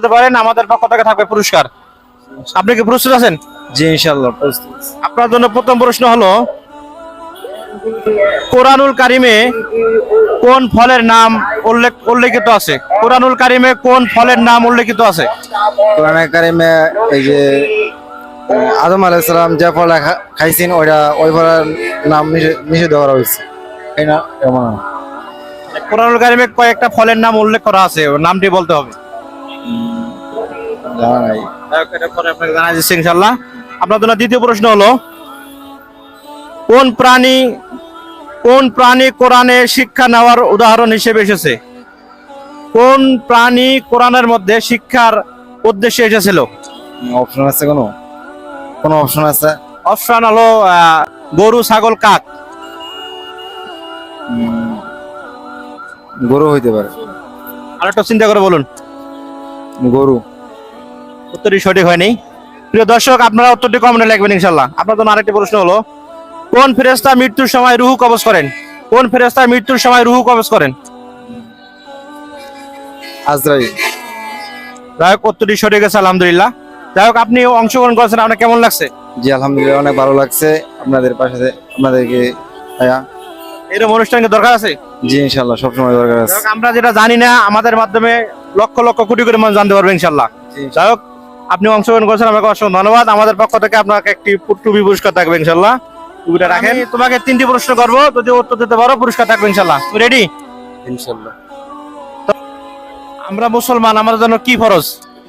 দিতে পারেন আমাদের পক্ষ থেকে থাকবে পুরস্কার। আপনি কি প্রস্তুত আছেন? জি ইনশাল্লাহ প্রস্তুত। আপনার জন্য প্রথম প্রশ্ন হলো কোরআনুল কারিমে কোন ফলের নাম উল্লেখ উল্লেখিত আছে? কোরআনুল কারিমে কোন ফলের নাম উল্লেখিত আছে? কোরআনে কারিমে এই যে আদম আলাইহিস সালাম যে ফল খাইছেন ওইটা ওই ফলের নাম নিষে- নিষিদ্ধ করা হয়েছে। এই না এমন কোরআনুল কারিমে কয়েকটা ফলের নাম উল্লেখ করা আছে নামটি বলতে হবে। জানা নাই ইনশাল্লাহ আপনার জন্য দ্বিতীয় প্রশ্ন হলো কোন প্রাণী কোন প্রাণী কোরআনে শিক্ষা নেওয়ার উদাহরণ হিসেবে এসেছে? কোন প্রাণী কোরআনের মধ্যে শিক্ষার উদ্দেশ্যে এসেছিল? অপশন আছে কোনো? কোনো অপশন আছে? অপশন হলো গরু ছাগল কাক। গরু হইতে পারে। আরেকটা চিন্তা করে বলুন। গরু। উত্তরটি সঠিক হয়নি। প্রিয় দর্শক আপনারা উত্তরটি কমেন্টে লিখবেন ইনশাল্লাহ আপনার জন্য আরেকটি প্রশ্ন হলো কোন ফেরেস্তা মৃত্যুর সময় রুহু কবজ করেন? কোন ফেরেস্তা মৃত্যুর সময় রুহু কবজ করেন? আজরাই যাই হোক উত্তরটি সঠিক আছে আলহামদুলিল্লাহ। যাই হোক আপনি অংশগ্রহণ করেছেন আপনার কেমন লাগছে? জি আলহামদুলিল্লাহ অনেক ভালো লাগছে। আপনাদের পাশে আপনাদেরকে ভাইয়া। এরকম অনুষ্ঠানকে দরকার আছে? জি ইনশাল্লাহ সবসময় দরকার আছে। আমরা যেটা জানি না আমাদের মাধ্যমে লক্ষ লক্ষ কোটি কোটি মানুষ জানতে পারবে ইনশাল্লাহ জি, যাই হোক আপনি অংশগ্রহণ করেছেন আমাকে অসংখ্য ধন্যবাদ। আমাদের পক্ষ থেকে আপনাকে একটি টুপি পুরস্কার থাকবে ইনশাল্লাহ। টুপিটা রাখেন। আমি তোমাকে তিনটি প্রশ্ন করব যদি উত্তর দিতে পারো পুরস্কার থাকবে ইনশাল্লাহ। তুমি রেডি ইনশাল্লাহ। আমরা মুসলমান আমাদের জন্য কি ফরজ?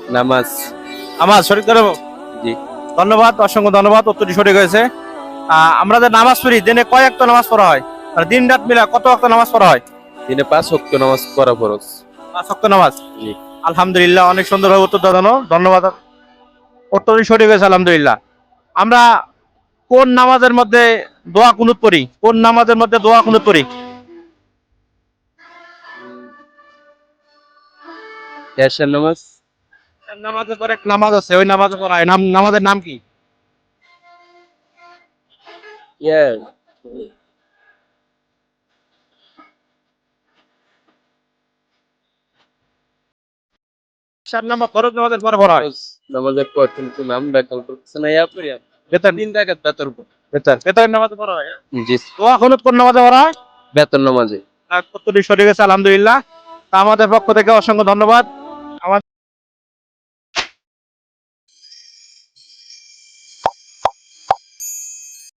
নামাজ। আমার শরীর করব জি। ধন্যবাদ অসংখ্য ধন্যবাদ উত্তরটি সঠিক হয়েছে। আহ, আমরা যে নামাজ পড়ি দিনে কয় একটা নামাজ পড়া হয়? আর দিন রাত মিলা কত একটা নামাজ পড়া হয়? দিনে পাঁচ ওয়াক্ত নামাজ পড়া ফরজ। পাঁচ ওয়াক্ত নামাজ? জি। আলহামদুলিল্লাহ অনেক সুন্দরভাবে উত্তর দাঁড়ানো ধন্যবাদ। উত্তরটি সঠিক হয়েছে আলহামদুলিল্লাহ। আমরা কোন নামাজের মধ্যে দোয়া কুনুত পড়ি? কোন নামাজের মধ্যে দোয়া কুনুত পড়ি? এশার নামাজ? নামাজের পরে নামাজ আছে ওই নামাজে পড়া নাম নামাজের নাম কি? ইয়ে চার নাম্বার নামাজের পর ভরা হয়। নামাজের পর কিন্তু করতেছে না ইয়া করি বেতন। তিন টাকা বেতন বেতন। বেতন নামাজে পড়া হয়। জি। দোয়া কোন নামাজে হয়? বেতন নামাজে। কতটি সরে আছে আলহামদুলিল্লাহ। তা আমাদের পক্ষ থেকে অসংখ্য ধন্যবাদ।